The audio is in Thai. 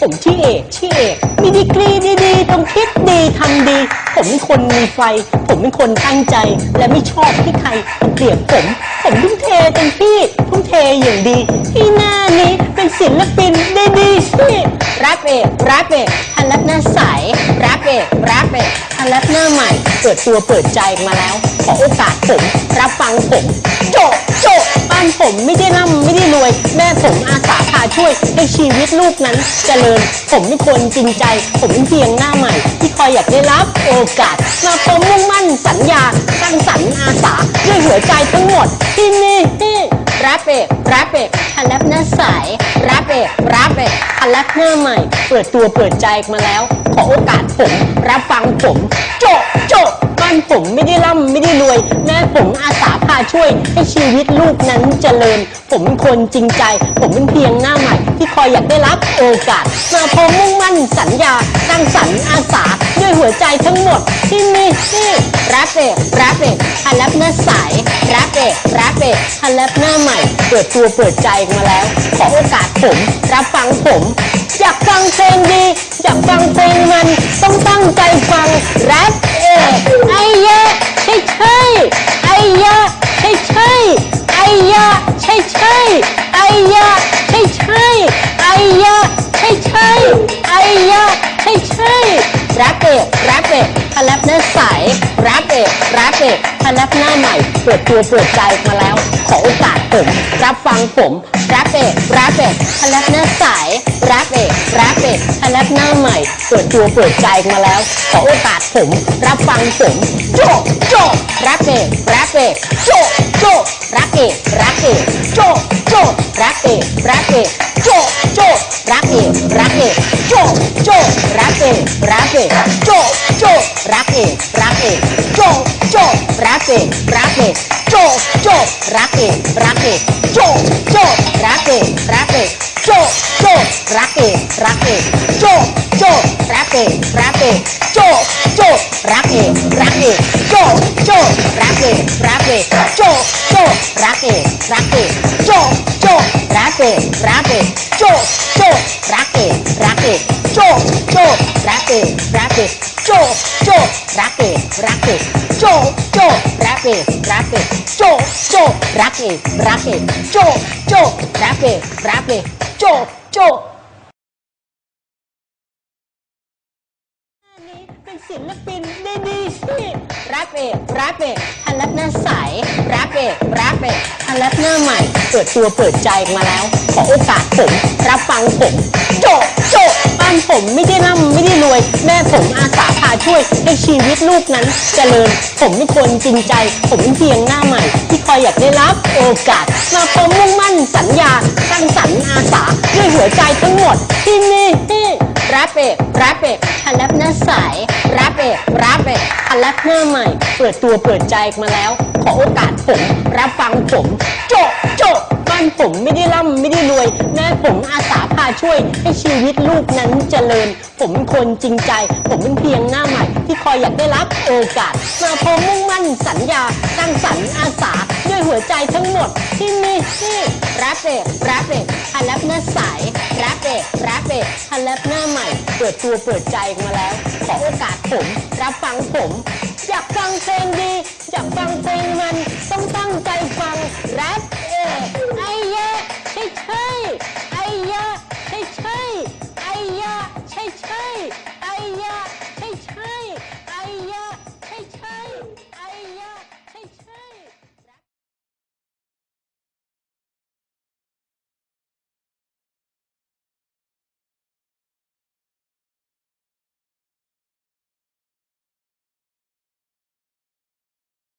ผมชื่อเอกชื่อเอกมีดีกรีดีๆต้องคิดดีทำดี ผมเป็นคนมีไฟ ผมเป็นคนตั้งใจ และไม่ชอบที่ใครเกลียดผม ผมทุ่มเทเต็มที่ทุ่มเทอย่างดี ที่หน้านี้เป็นศิลปินได้ดีสิรักเอกรักเอกทันรักหน้าใสรักเอกรักเอกทันรักหน้าใหม่ เปิดตัวเปิดใจมาแล้ว ขอโอกาสผม รับฟังผม โจโจบ้านผมไม่ได้ร่ำไม่ได้รวย แม่ผมอา ช่วยให้ชีวิตลูกนั้นเจริญ ผมไม่คนจริงใจ ผมเป็นเพียงหน้าใหม่ ที่คอยอยากได้รับโอกาส มาพร้อมมุ่งมั่นสัญญาสร้างสรรค์อาสาด้วยหัวใจทั้งหมดที่นี่รับเอกรับเอกทันรับหน้าใสรับเอกรับเอกทันรับหน้าใหม่ เปิดตัวเปิดใจมาแล้ว ขอโอกาสผม รับฟังผม โจโจบ้านผมไม่ได้ร่ำไม่ได้รวยแม่ผมอาสาพา ช่วยให้ชีวิตลูกนั้นเจริญ ผมเป็นคนจริงใจ ผมเป็นเพียงหน้าใหม่ ที่คอยอยากได้รับโอกาส มาพร้อมมุ่งมั่นสัญญาสร้างสรรค์อาสา ด้วยหัวใจทั้งหมด ที่มีที่รับเอกรับเอกทันรับหน้าใสรับเอกรับเอกทันรับหน้าใหม่ เปิดตัวเปิดใจมาแล้ว ขอโอกาสผม รับฟังผม อยากฟังเพลงดี อยากฟังเพลงมัน ต้องตั้งใจฟังแรปเอก Rabbit Rabbit แรปกหน้าใสแรปเอกแรปเอกพนักหน้าใหม่เปิดตัวเปิดใจมาแล้ว ขอโอกาสผมรับฟังผมแรปเอกแรปเอกพนักหน้าใสแรปเอกแรปเอกพนักหน้าใหม่เปิดตัวเปิดใจมาแล้ว ขอโอกาสผมรับฟังผมโจโจแรปเบรแรปเอกโจโจแรปเบรแรปเอกโจโจแรปเบรแรปเอก กเอกรักเอกโจโจรักเอกรักเอกโจโจรักเอกรักเอกโจโจ racket racket โจกโจก racket racket โจโจก racket racket โจโจก racket racket โจกโจก racket racket โจโจเป็นศิลปินได้ดีสิรักเอกรักเอกฮันลักหน้าใสรักเอกรักเอกฮันลักหน้าใหม่ เปิดตัวเปิดใจมาแล้ว ขอโอกาสผม รับฟังผม โจโจานผมไม่ได้ร่ำไม่ได้รวย แม่ผมอาสาพาช่วยให้ชีวิตลูกนั้นเจริญ ผมเป็นคนจริงใจ ผมเป็นเพียงหน้าใหม่ ที่คอยอยากได้รับโอกาส มาพร้อมมุ่งมั่นสัญญาสร้างสรรค์อาสาด้วยหัวใจทั้งหมดที่นี่รับเอกรับเอกทันรับหน้าใสรับเอกรับเอกทันรับหน้าใหม่ เปิดตัวเปิดใจมาแล้ว ขอโอกาสผมรับฟังผม โจโจบ ม่ผมไม่ได้ร่ำไม่ได้รวย แม่ผมอาสาพาช่วย ให้ชีวิตลูกนั้นเจริญ ผมเป็นคนจริงใจ ผมเป็นเพียงหน้าใหม่ ที่คอยอยากได้รับโอกาส มาพร้อมมุ่งมั่นสัญญาตั้งสรรอาสาด้วยหัวใจทั้งหมดที่มีที่รับเอกรับเอกฮัลลับหน้าใสารับเอกรับเอกฮัลลับหน้าใหม่ เปิดตัวเปิดใจมาแล้ว ขอโอกาสผม รับฟังผม อยากฟังเพลงดี อยากฟังเพลงมัน ต้องตั้งใจฟังรับเอก